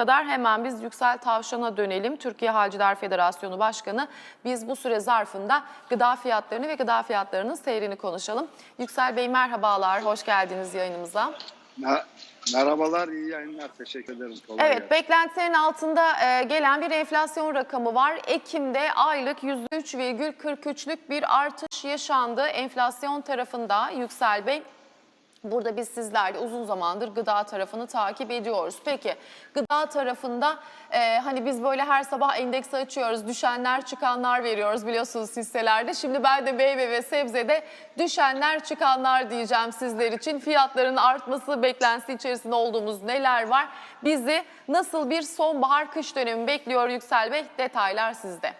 kadar hemen biz Yüksel Tavşan'a dönelim. Türkiye Halciler Federasyonu Başkanı. Biz bu süre zarfında gıda fiyatlarını ve gıda fiyatlarının seyrini konuşalım. Yüksel Bey merhabalar, hoş geldiniz yayınımıza. Me- Merhabalar, iyi yayınlar. Teşekkür ederim. Kolay Evet, gelsin. beklentilerin altında e, gelen bir enflasyon rakamı var. Ekim'de aylık %3,43'lük bir artış yaşandı enflasyon tarafında Yüksel Bey. Burada biz sizlerle uzun zamandır gıda tarafını takip ediyoruz. Peki gıda tarafında e, hani biz böyle her sabah endeksi açıyoruz, düşenler çıkanlar veriyoruz biliyorsunuz hisselerde. Şimdi ben de meyve ve sebzede düşenler çıkanlar diyeceğim sizler için. Fiyatların artması beklentisi içerisinde olduğumuz neler var? Bizi nasıl bir sonbahar kış dönemi bekliyor Yüksel Bey? Detaylar sizde.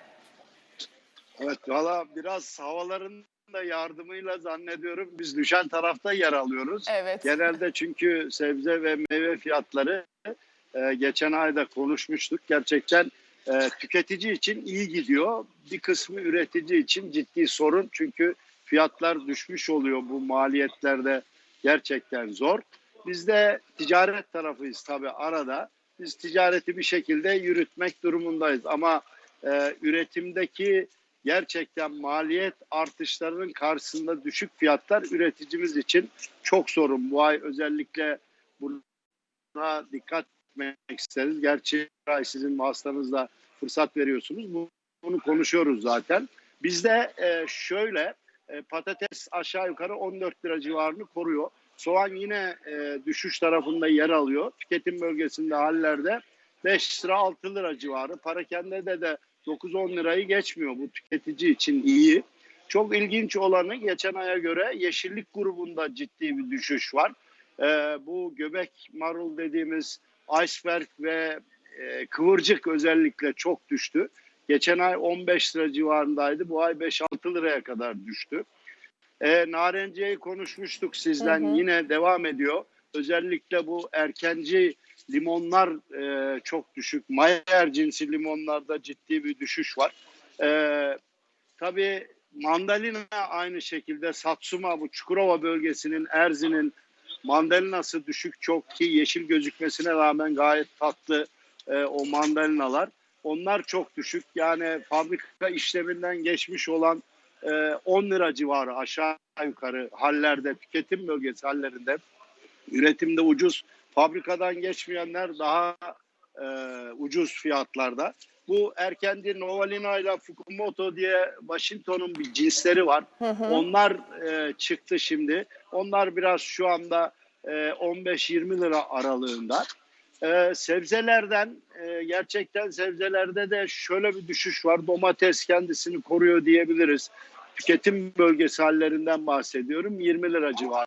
Evet, valla biraz havaların da yardımıyla zannediyorum biz düşen tarafta yer alıyoruz. Evet. Genelde çünkü sebze ve meyve fiyatları e, geçen ayda konuşmuştuk. Gerçekten e, tüketici için iyi gidiyor. Bir kısmı üretici için ciddi sorun. Çünkü fiyatlar düşmüş oluyor bu maliyetlerde gerçekten zor. Biz de ticaret tarafıyız tabii arada. Biz ticareti bir şekilde yürütmek durumundayız. Ama e, üretimdeki gerçekten maliyet artışlarının karşısında düşük fiyatlar üreticimiz için çok sorun. Bu ay özellikle buna dikkat etmek isteriz. Gerçi ay sizin vasıtanızla fırsat veriyorsunuz. Bu- Bunu konuşuyoruz zaten. Bizde e, şöyle e, patates aşağı yukarı 14 lira civarını koruyor. Soğan yine e, düşüş tarafında yer alıyor. Tüketim bölgesinde hallerde 5 lira 6 lira civarı. Parakende de de 9-10 lirayı geçmiyor. Bu tüketici için iyi. Çok ilginç olanı geçen aya göre yeşillik grubunda ciddi bir düşüş var. Ee, bu göbek marul dediğimiz iceberg ve e, kıvırcık özellikle çok düştü. Geçen ay 15 lira civarındaydı. Bu ay 5-6 liraya kadar düştü. Ee, narenciyeyi konuşmuştuk sizden. Hı hı. Yine devam ediyor. Özellikle bu erkenci limonlar e, çok düşük. Mayer cinsi limonlarda ciddi bir düşüş var. Ee, tabii mandalina aynı şekilde Satsuma bu Çukurova bölgesinin Erzin'in mandalinası düşük çok ki yeşil gözükmesine rağmen gayet tatlı e, o mandalinalar. Onlar çok düşük. Yani fabrika işleminden geçmiş olan e, 10 lira civarı aşağı yukarı hallerde tüketim bölgesi hallerinde üretimde ucuz fabrikadan geçmeyenler daha e, ucuz fiyatlarda. Bu erkendi Novalina ile Fukumoto diye Washington'un bir cinsleri var. Onlar e, çıktı şimdi. Onlar biraz şu anda e, 15-20 lira aralığında. E, sebzelerden e, gerçekten sebzelerde de şöyle bir düşüş var. Domates kendisini koruyor diyebiliriz. Tüketim bölgesi hallerinden bahsediyorum. 20 lira civarı.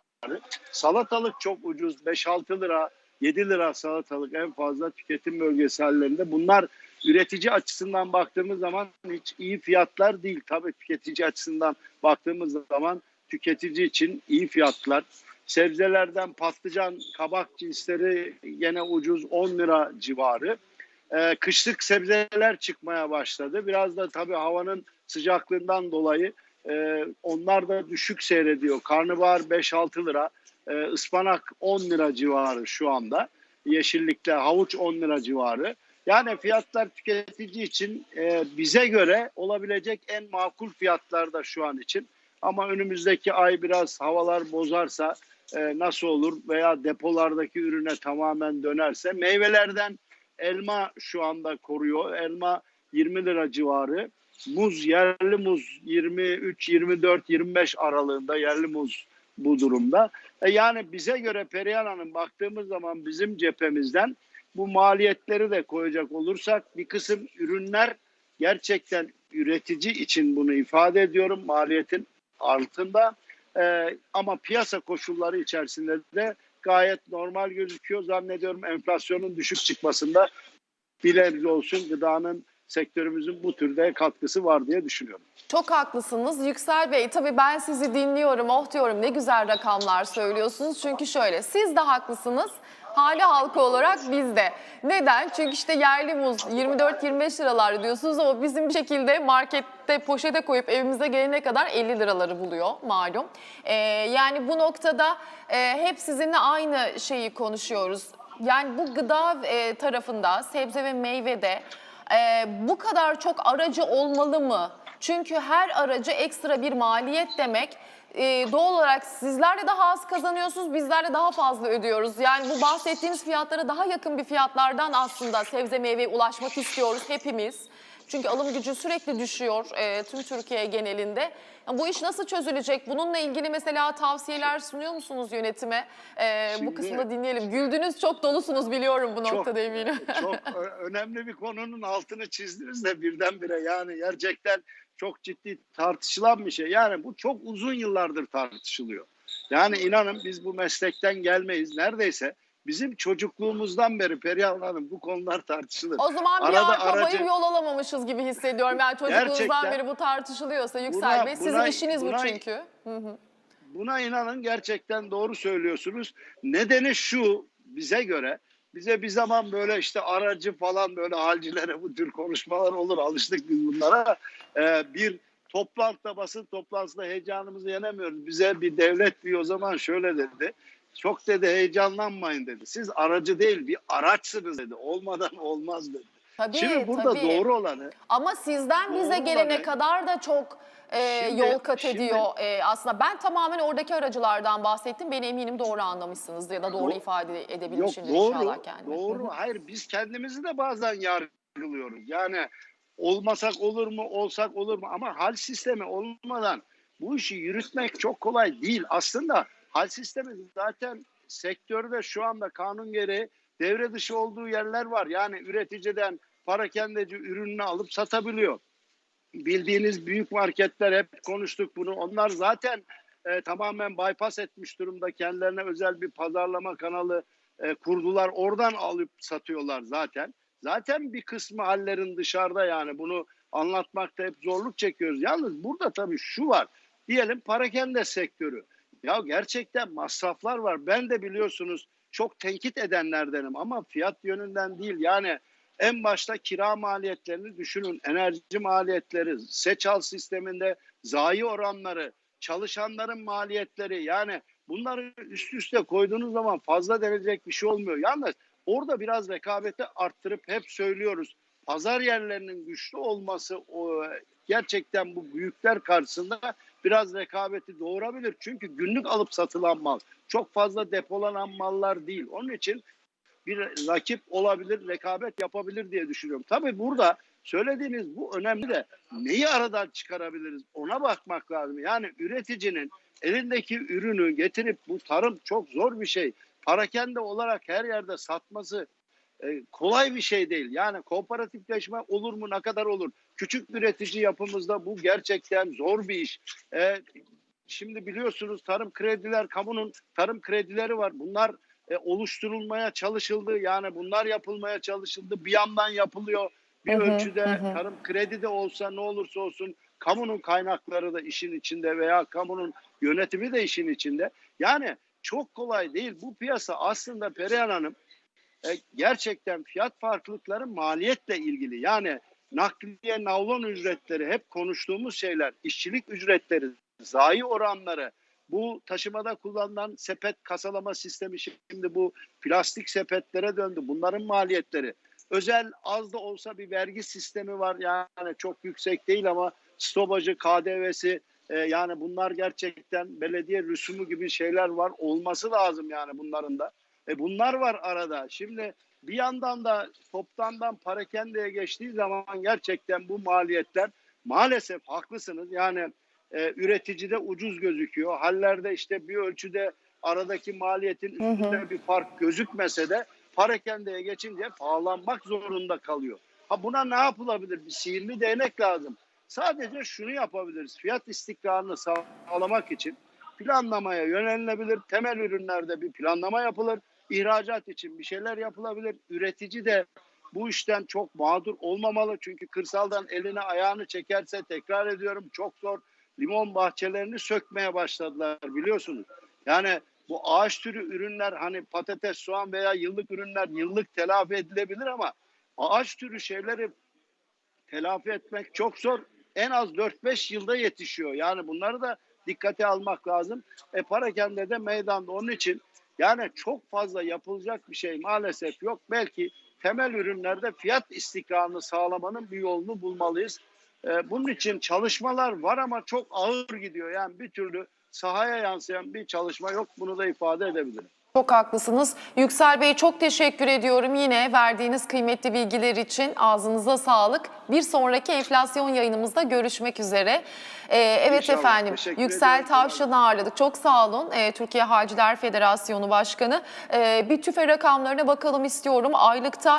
Salatalık çok ucuz. 5-6 lira, 7 lira salatalık en fazla tüketim bölgesi hallerinde. Bunlar üretici açısından baktığımız zaman hiç iyi fiyatlar değil. Tabii tüketici açısından baktığımız zaman tüketici için iyi fiyatlar. Sebzelerden patlıcan, kabak cinsleri gene ucuz 10 lira civarı. Ee, kışlık sebzeler çıkmaya başladı. Biraz da tabii havanın sıcaklığından dolayı e, onlar da düşük seyrediyor. Karnabahar 5-6 lira, e, ıspanak 10 lira civarı şu anda. Yeşillikte havuç 10 lira civarı. Yani fiyatlar tüketici için e, bize göre olabilecek en makul fiyatlarda şu an için. Ama önümüzdeki ay biraz havalar bozarsa e, nasıl olur veya depolardaki ürüne tamamen dönerse meyvelerden elma şu anda koruyor. Elma 20 lira civarı. Muz, yerli muz 23, 24, 25 aralığında yerli muz bu durumda. E yani bize göre Perihan Hanım baktığımız zaman bizim cephemizden bu maliyetleri de koyacak olursak bir kısım ürünler gerçekten üretici için bunu ifade ediyorum maliyetin altında Ee, ama piyasa koşulları içerisinde de gayet normal gözüküyor zannediyorum enflasyonun düşük çıkmasında nebze olsun gıdanın sektörümüzün bu türde katkısı var diye düşünüyorum. Çok haklısınız Yüksel Bey. Tabii ben sizi dinliyorum, oh diyorum ne güzel rakamlar söylüyorsunuz. Çünkü şöyle siz de haklısınız. Hali halkı olarak biz de. Neden? Çünkü işte yerli muz 24-25 liralar diyorsunuz ama bizim bir şekilde markette poşete koyup evimize gelene kadar 50 liraları buluyor malum. Ee, yani bu noktada e, hep sizinle aynı şeyi konuşuyoruz. Yani bu gıda e, tarafında, sebze ve meyvede e, bu kadar çok aracı olmalı mı? Çünkü her aracı ekstra bir maliyet demek. E, doğal olarak sizler de daha az kazanıyorsunuz, bizler de daha fazla ödüyoruz. Yani bu bahsettiğiniz fiyatlara daha yakın bir fiyatlardan aslında sebze meyveye ulaşmak istiyoruz hepimiz. Çünkü alım gücü sürekli düşüyor e, tüm Türkiye genelinde. Ya bu iş nasıl çözülecek? Bununla ilgili mesela tavsiyeler sunuyor musunuz yönetime? E, bu Şimdi- dinleyelim. Güldünüz çok dolusunuz biliyorum bu noktada eminim. Çok ö- önemli bir konunun altını çizdiniz de birdenbire yani gerçekten çok ciddi tartışılan bir şey. Yani bu çok uzun yıllardır tartışılıyor. Yani inanın biz bu meslekten gelmeyiz. Neredeyse bizim çocukluğumuzdan beri Perihan Hanım bu konular tartışılır. O zaman bir Arada arpa aracı- yol alamamışız gibi hissediyorum. Yani çocukluğunuzdan Gerçekten. beri bu tartışılıyorsa Yüksel Buna- Bey. Sizin buna- işiniz bu buna- çünkü. Hı hı. Buna inanın gerçekten doğru söylüyorsunuz. Nedeni şu bize göre bize bir zaman böyle işte aracı falan böyle halcilere bu tür konuşmalar olur alıştık biz bunlara. Ee, bir toplantıda basın toplantısında heyecanımızı yenemiyoruz. Bize bir devlet bir o zaman şöyle dedi. Çok dedi heyecanlanmayın dedi. Siz aracı değil bir araçsınız dedi. Olmadan olmaz dedi. Tabii, Şimdi burada tabii. doğru olanı Ama sizden bize gelene olan- kadar da çok e, Şimdi- yol kat şimdi- ediyor. E, aslında ben tamamen oradaki aracılardan bahsettim. Beni eminim doğru anlamışsınız ya da doğru Do- ifade Yok edebilmişimdir doğru, inşallah kendimi. doğru. Hayır biz kendimizi de bazen yargılıyoruz. Yani olmasak olur mu, olsak olur mu? Ama hal sistemi olmadan bu işi yürütmek çok kolay değil. Aslında hal sistemi zaten sektörde şu anda kanun gereği devre dışı olduğu yerler var. Yani üreticiden parakendeci ürününü alıp satabiliyor. Bildiğiniz büyük marketler hep konuştuk bunu. Onlar zaten e, tamamen bypass etmiş durumda. Kendilerine özel bir pazarlama kanalı e, kurdular. Oradan alıp satıyorlar zaten. Zaten bir kısmı hallerin dışarıda yani bunu anlatmakta hep zorluk çekiyoruz. Yalnız burada tabii şu var. Diyelim parakende sektörü. Ya gerçekten masraflar var. Ben de biliyorsunuz çok tenkit edenlerdenim ama fiyat yönünden değil. Yani en başta kira maliyetlerini düşünün. Enerji maliyetleri, seçal sisteminde zayi oranları, çalışanların maliyetleri yani bunları üst üste koyduğunuz zaman fazla denilecek bir şey olmuyor. Yalnız orada biraz rekabeti arttırıp hep söylüyoruz. Pazar yerlerinin güçlü olması o, gerçekten bu büyükler karşısında biraz rekabeti doğurabilir. Çünkü günlük alıp satılan mal çok fazla depolanan mallar değil. Onun için bir rakip olabilir, rekabet yapabilir diye düşünüyorum. Tabii burada söylediğiniz bu önemli de neyi aradan çıkarabiliriz ona bakmak lazım. Yani üreticinin elindeki ürünü getirip bu tarım çok zor bir şey. Parakende olarak her yerde satması e, kolay bir şey değil. Yani kooperatifleşme olur mu ne kadar olur? Küçük üretici yapımızda bu gerçekten zor bir iş. E, şimdi biliyorsunuz tarım krediler, kamunun tarım kredileri var. Bunlar e, oluşturulmaya çalışıldı. Yani bunlar yapılmaya çalışıldı. Bir yandan yapılıyor. Bir Hı hı, ölçüde hı hı. tarım kredi de olsa ne olursa olsun kamunun kaynakları da işin içinde veya kamunun yönetimi de işin içinde. Yani çok kolay değil. Bu piyasa aslında Perihan Hanım e, gerçekten fiyat farklılıkları maliyetle ilgili. Yani nakliye navlon ücretleri hep konuştuğumuz şeyler, işçilik ücretleri, zayi oranları, bu taşımada kullanılan sepet kasalama sistemi şimdi bu plastik sepetlere döndü. Bunların maliyetleri. Özel az da olsa bir vergi sistemi var. Yani çok yüksek değil ama stopajı, KDV'si e, yani bunlar gerçekten belediye rüsumu gibi şeyler var. Olması lazım yani bunların da. E bunlar var arada. Şimdi bir yandan da toptandan parakendeye geçtiği zaman gerçekten bu maliyetler maalesef haklısınız. Yani e, üreticide ucuz gözüküyor. Hallerde işte bir ölçüde aradaki maliyetin üstünde bir fark gözükmese de parakendeye geçince pahalanmak zorunda kalıyor. Ha buna ne yapılabilir? Bir sihirli değnek lazım. Sadece şunu yapabiliriz. Fiyat istikrarını sağlamak için planlamaya yönelilebilir. Temel ürünlerde bir planlama yapılır. İhracat için bir şeyler yapılabilir. Üretici de bu işten çok mağdur olmamalı. Çünkü kırsaldan eline ayağını çekerse tekrar ediyorum çok zor. Limon bahçelerini sökmeye başladılar biliyorsunuz. Yani bu ağaç türü ürünler hani patates, soğan veya yıllık ürünler yıllık telafi edilebilir ama ağaç türü şeyleri telafi etmek çok zor. En az 4-5 yılda yetişiyor. Yani bunları da dikkate almak lazım. E parakende de meydanda onun için Yani çok fazla yapılacak bir şey maalesef yok. Belki temel ürünlerde fiyat istikrarını sağlamanın bir yolunu bulmalıyız. Ee, bunun için çalışmalar var ama çok ağır gidiyor. Yani bir türlü sahaya yansıyan bir çalışma yok. Bunu da ifade edebilirim. Çok haklısınız. Yüksel Bey çok teşekkür ediyorum yine verdiğiniz kıymetli bilgiler için. Ağzınıza sağlık. Bir sonraki enflasyon yayınımızda görüşmek üzere. Ee, evet İnşallah. efendim Teşekkür Yüksel. Tavşan'ı ağırladık. Çok sağ olun. Ee, Türkiye Halciler Federasyonu Başkanı. Ee, bir tüfe rakamlarına bakalım istiyorum. Aylıkta